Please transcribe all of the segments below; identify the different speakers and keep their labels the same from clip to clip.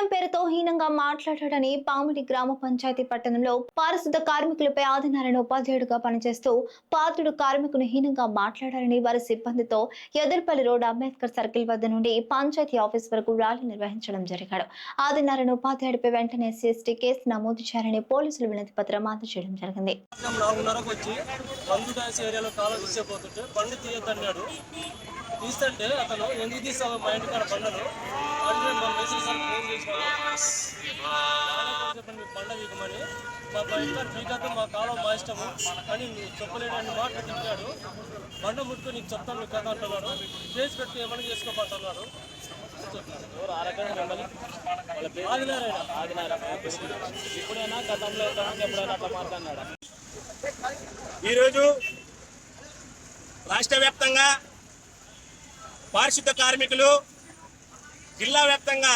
Speaker 1: కులం పేరుతో హీనంగా మాట్లాడాడని పామిడి గ్రామ పంచాయతీ పట్టణంలో పారిశుద్ధ కార్మికులపై ఆదినారాయణ ఉపాధ్యాయుడిగా పనిచేస్తూ పాత్రుడు కార్మికును హీనంగా మాట్లాడారని వారి సిబ్బందితో ఎదుర్పల్లి రోడ్ అంబేద్కర్ సర్కిల్ వద్ద నుండి పంచాయతీ ఆఫీస్ వరకు ర్యాలీ నిర్వహించడం జరిగాడు. ఆదినారాయణ ఉపాధ్యాయుడిపై వెంటనే సిఎస్టీ కేసు నమోదు చేయాలని పోలీసులు వినతి పత్రం అందజేయడం జరిగింది.
Speaker 2: తీస్తుంటే అతను ఎందుకు తీసావు మా ఇంటి కాడ బండను అంటే మా మెసేజ్ సార్ ఫోన్ చేసినాడు. చెప్పండి మీ బండ వీకమని మా బయట పీకద్దు మా కాలం మా ఇష్టము అని చెప్పలేని మాటలు తిట్టాడు బండ ముట్టుకొని నీకు చెప్తాను నీకు కథ అంటున్నాడు. కేసు పెట్టి ఏమని చేసుకోమంటున్నాడు?
Speaker 3: ఇప్పుడైనా గతంలో ఎప్పుడైనా అట్లా మాట్లాడినాడా?
Speaker 4: ఈరోజు రాష్ట్ర వ్యాప్తంగా పారిశుద్ధ కార్మికులు జిల్లా వ్యాప్తంగా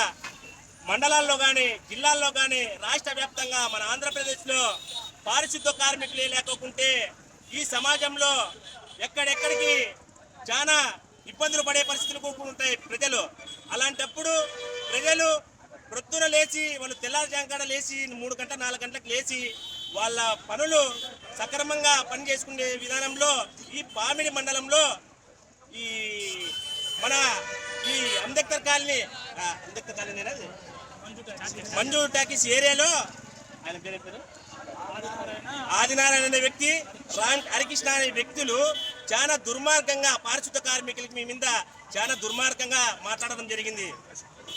Speaker 4: మండలాల్లో కానీ జిల్లాల్లో కానీ రాష్ట్ర వ్యాప్తంగా మన ఆంధ్రప్రదేశ్లో పారిశుద్ధ కార్మికులే లేకుంటే ఈ సమాజంలో ఎక్కడెక్కడికి చాలా ఇబ్బందులు పడే పరిస్థితులు కూడా ఉంటాయి ప్రజలు. అలాంటప్పుడు ప్రజలు ప్రొద్దున లేచి వాళ్ళు తెల్లారుజాంకాడ లేచి మూడు గంటల నాలుగు గంటలకు లేచి వాళ్ళ పనులు సక్రమంగా పని చేసుకునే విధానంలో ఈ పామిడి మండలంలో ఈ మన ఈ Ambedkar colony Ambedkar colony Manju talkies ఏరియాలో ఆయన పేరు ఏం పేరు? ఆదినారాయణ అనే వ్యక్తి రాంక్ హరికృష్ణ అనే వ్యక్తులు చాలా దుర్మార్గంగా పారిశుద్ధ కార్మికులకి మీ మీద చాలా దుర్మార్గంగా మాట్లాడడం జరిగింది.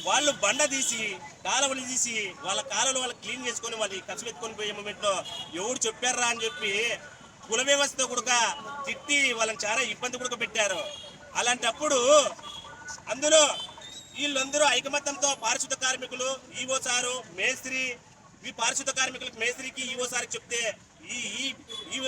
Speaker 4: వాళ్ళు బండ తీసి కాలువలు తీసి వాళ్ళ కాలువలు వాళ్ళు క్లీన్ చేసుకొని వాళ్ళు ఖర్చు ఎత్తుకొని పోయే మూమెంట్లో ఎవరు చెప్పారా అని చెప్పి కుల వ్యవస్థ కూడా తిట్టి వాళ్ళని చాలా ఇబ్బంది కూడా పెట్టారు. అలాంటప్పుడు అందులో వీళ్ళందరూ ఐకమత్యంతో పారిశుద్ధ కార్మికులు ఈవో సారు మేస్త్రి ఈ పారిశుద్ధ కార్మికులకు మేస్త్రికి ఈవో సార్కి చెప్తే ఈ ఈ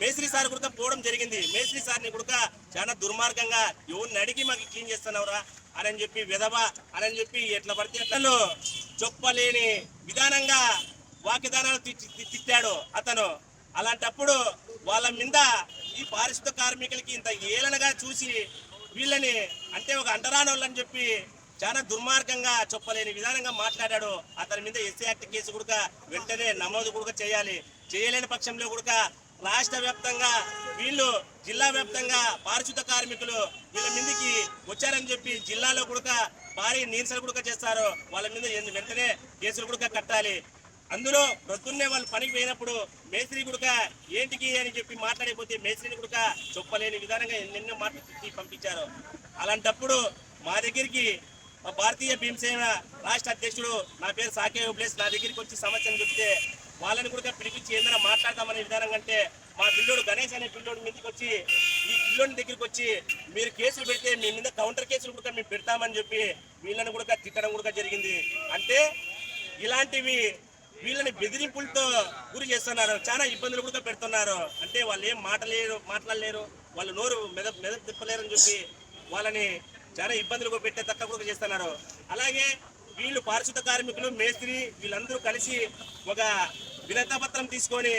Speaker 4: మేస్త్రి సార్ కూడా పోవడం జరిగింది. మేస్త్రి సార్ని కూడా చాలా దుర్మార్గంగా ఎవరిని అడిగి మాకు క్లీన్ చేస్తున్నావురా అని చెప్పి విధవ అని చెప్పి ఎట్లా పడితే అట్లలో చెప్పలేని విధానంగా వాకిదానాలు తిట్టాడు అతను. అలాంటప్పుడు వాళ్ళ మీద ఈ పారిశుద్ధ కార్మికులకి ఇంత ఏలనగా చూసి వీళ్ళని అంటే ఒక అంటరాని వాళ్ళని చెప్పి చాలా దుర్మార్గంగా చెప్పలేని విధానంగా మాట్లాడాడు. అతని మీద ఎస్సీ యాక్ట్ కేసు కూడా వెంటనే నమోదు కూడా చేయాలి. చేయలేని పక్షంలో కూడా రాష్ట్ర వ్యాప్తంగా వీళ్ళు జిల్లా వ్యాప్తంగా పారిశుద్ధ కార్మికులు వీళ్ళ మీదకి వచ్చారని చెప్పి జిల్లాలో కూడా భారీ నీరసలు కూడా చేస్తారు. వాళ్ళ మీద వెంటనే కేసులు కూడా కట్టాలి. అందులో ప్రొద్దున్నే వాళ్ళు పనికి పోయినప్పుడు మేస్త్రి గుడక ఏంటికి అని చెప్పి మాట్లాడిపోతే మేస్త్రిని గుడక చెప్పలేని విధానంగా ఎన్నెన్నో మాటలు తిట్టి పంపించారు. అలాంటప్పుడు మా దగ్గరికి మా భారతీయ భీమసేన రాష్ట్ర అధ్యక్షుడు నా పేరు సాకే ప్లేస్ నా దగ్గరికి వచ్చి సమస్యను చెప్తే వాళ్ళని కూడా పిలిపించి ఏదైనా మాట్లాడదామనే విధానం కంటే మా పిల్లోడు గణేష్ అనే పిల్లోడు మీదకి వచ్చి ఈ పిల్లోని దగ్గరికి వచ్చి మీరు కేసులు పెడితే మీ మీద కౌంటర్ కేసులు కూడా మేము పెడతామని చెప్పి వీళ్ళని కూడా తిట్టడం కూడా జరిగింది. అంటే ఇలాంటివి వీళ్ళని బెదిరింపులతో గురి చేస్తున్నారు. చాలా ఇబ్బందులు కూడా పెడుతున్నారు. అంటే వాళ్ళు ఏం మాటలేరు మాట్లాడలేరు. వాళ్ళు నోరు మెద మెద తిప్పలేరని చెప్పి వాళ్ళని చాలా ఇబ్బందులు పెట్టే తక్క కూడా చేస్తున్నారు. అలాగే వీళ్ళు పారిశుద్ధ కార్మికులు మేస్త్రి వీళ్ళందరూ కలిసి ఒక వినతపత్రం తీసుకొని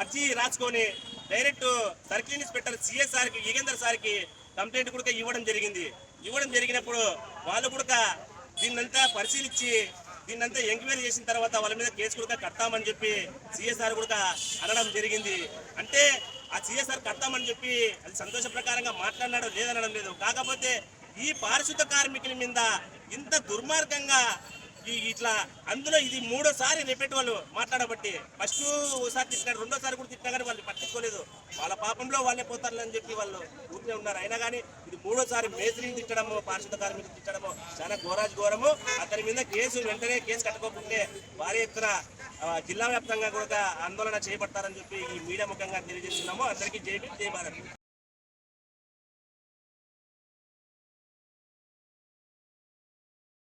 Speaker 4: అర్జీ రాసుకొని డైరెక్ట్ సర్కిల్ ఇన్స్పెక్టర్ సిఎస్ సార్కి యుగేందర్ సార్కి కంప్లైంట్ కూడా ఇవ్వడం జరిగింది. ఇవ్వడం జరిగినప్పుడు వాళ్ళు కూడా దీన్నంతా పరిశీలించి దీన్నంతా ఎంక్వైరీ చేసిన తర్వాత వాళ్ళ మీద కేసు కూడా కడతామని చెప్పి సిఎస్ఆర్ కూడా అనడం జరిగింది. అంటే ఆ సిఎస్ఆర్ కడతామని చెప్పి అది సంతోష ప్రకారంగా మాట్లాడినాడు లేదనడం లేదు. కాకపోతే ఈ పారిశుద్ధ కార్మికుల మీద ఇంత దుర్మార్గంగా ఇట్లా అందులో ఇది మూడోసారి రిపీట్ వాళ్ళు మాట్లాడబట్టి ఫస్ట్ ఒకసారి తిట్టినారు రెండోసారి కూడా తిట్టినా కానీ వాళ్ళు పట్టించుకోలేదు. వాళ్ళ పాపంలో వాళ్ళే పోతారని చెప్పి వాళ్ళు ఊరికే ఉన్నారు. అయినా కానీ ఇది మూడోసారి మేస్త్రిని తిట్టడము పారిశుద్ధ కార్మికులు తిట్టడము చాలా ఘోరాజ్ ఘోరము. అతని మీద కేసు వెంటనే కేసు కట్టుకోకుంటే భారీ ఎత్తున జిల్లా వ్యాప్తంగా కూడా ఆందోళన చేపడతారని చెప్పి ఈ మీడియా ముఖంగా తెలియజేస్తున్నాము. అందరికీ జై జై భారత్.